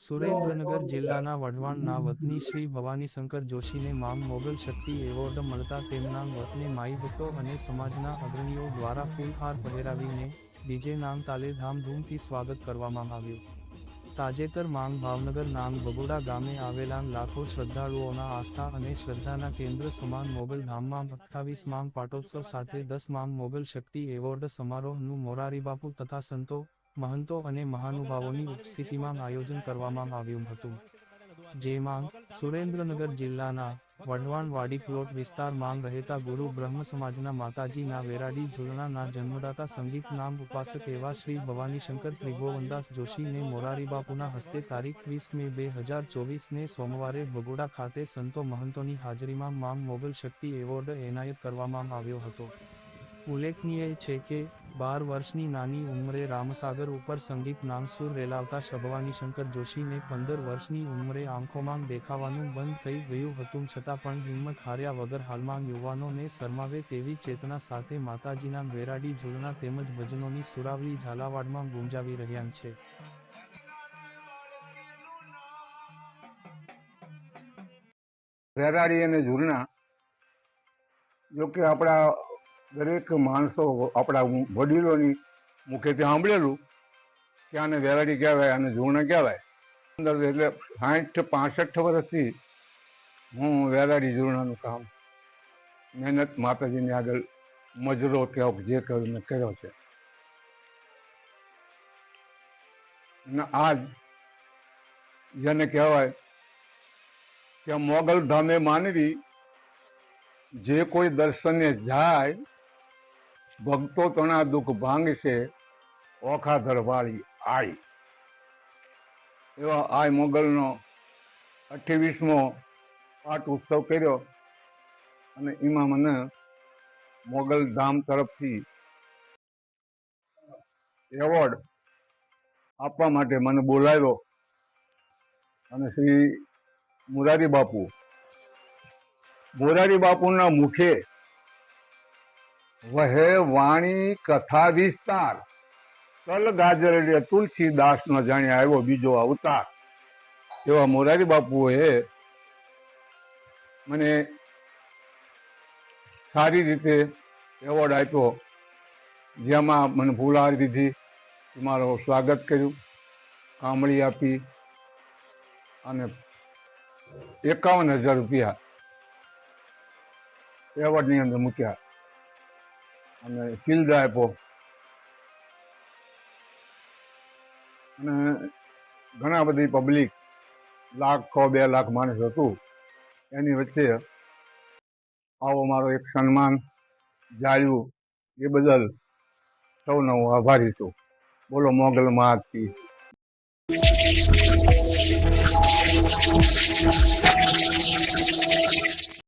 સુરેન્દ્રનગર જિલ્લાના વઢવાણના વતની શ્રી ભવાનીશંકર જોશીને મામ મોગલ શક્તિ એવોર્ડ મળતા તેમના વતને માઈ ભક્તો અને સમાજના અગ્રણીઓ દ્વારા ફૂલહાર પહેરાવીને ડીજે નામ તાલે ધામધૂમથી સ્વાગત કરવામાં આવ્યું. તાજેતર માંગ ભાવનગર નામ બગોડા ગામે આવેલા લાખો શ્રદ્ધાળુઓના આસ્થા અને શ્રદ્ધાના કેન્દ્ર સમાન મોગલ ધામમાં અઠ્ઠાવીસ માંગ પાટોત્સવ સાથે દસ માંગ મોગલ શક્તિ એવોર્ડ સમારોહનું મોરારીબાપુ તથા સંતો, મહંતો અને મહાનુભાવોની ઉપસ્થિતિમાં આયોજન કરવામાં આવ્યું હતું. જેમાં સુરેન્દ્રનગર જિલ્લાના વઢવાણ વાડી પ્લોટ વિસ્તારમાં રહેતા ગુરુ બ્રહ્મ સમાજના માતાજીના વેરાડી ઝુલણાના જન્મદાતા સંગીત નામ ઉપાસક એવા શ્રી ભવાની શંકર ત્રિભુવનદાસ જોશીને મોરારીબાપુના હસ્તે તારીખ વીસ મે બે હજાર ચોવીસને સોમવારે ભગોડા ખાતે સંતો મહંતોની હાજરીમાં માંગ મોગલ શક્તિ એવોર્ડ એનાયત કરવામાં આવ્યો હતો. ઉલ્લેખનીય છે કે, બાર વર્ષની નાની ઉંમરે રામસાગર ઉપર સંગીત નામ રેલાવતા શભવાની શંકર જોશીને પંદર વર્ષની ઉંમરે આંખોમાં દેખાવાનું બંધ થઈ ગયું હતું. છતાં પણ હિંમત હાર્યા વગર હાલમાં યુવાનોને શરમાવે તેવી ચેતના સાથે માતાજીના વેરાડી ઝૂલના તેમજ ભજનોની સુરાવલી ઝાલાવાડમાં ગુંજાવી રહ્યા છે. વેરાડી અને ઝૂલના જો કે આપણા દરેક માણસો આપણા વડીલોની મુખેથી સાંભળેલું કે આને વેરાડી કહેવાય અને ઝૂલણા કહેવાય. અંદર એટલે સાઠ પાસઠ વર્ષથી હું વેરાડી ઝૂલણાનું કામ, મહેનત માતાજીની આગળ મજરો કે જે કર્યું મેં કર્યો છે. અને આજ જેને કહેવાય કે મોગલ ધામે માનવી જે કોઈ દર્શને જાય ભક્તો તણા દુઃખ ભાંગશે ઓખા ધરવાળી આઈ. એવા આ મોગલનો અઠ્યાવીસમો પાઠ ઉત્સવ કર્યો અને એમાં મને મોગલ ધામ તરફથી એવોર્ડ આપવા માટે મને બોલાવ્યો અને શ્રી મોરારી બાપુ. મોરારી બાપુના મુખે વહે વાણી કથા વિસ્તાર તલ ગાજર એટલે તુલસીદાસ નો જાણે આવ્યો બીજો અવતાર. એવા મોરારી બાપુએ મને સારી રીતે એવોર્ડ આપ્યો જેમાં મને ભૂલાવી દીધી મારો સ્વાગત કર્યું કામળી આપી અને એકાવન હજાર રૂપિયા એવોર્ડની અંદર મૂક્યા. અને શિલ્ડ આપ્યો અને ઘણા બધી પબ્લિક લાખો બે લાખ માણસ હતું. એની વચ્ચે આવો મારો એક સન્માન, જાળ્યું, એ બદલ સૌનો હું આભારી છું. બોલો, મોગલ મહાતી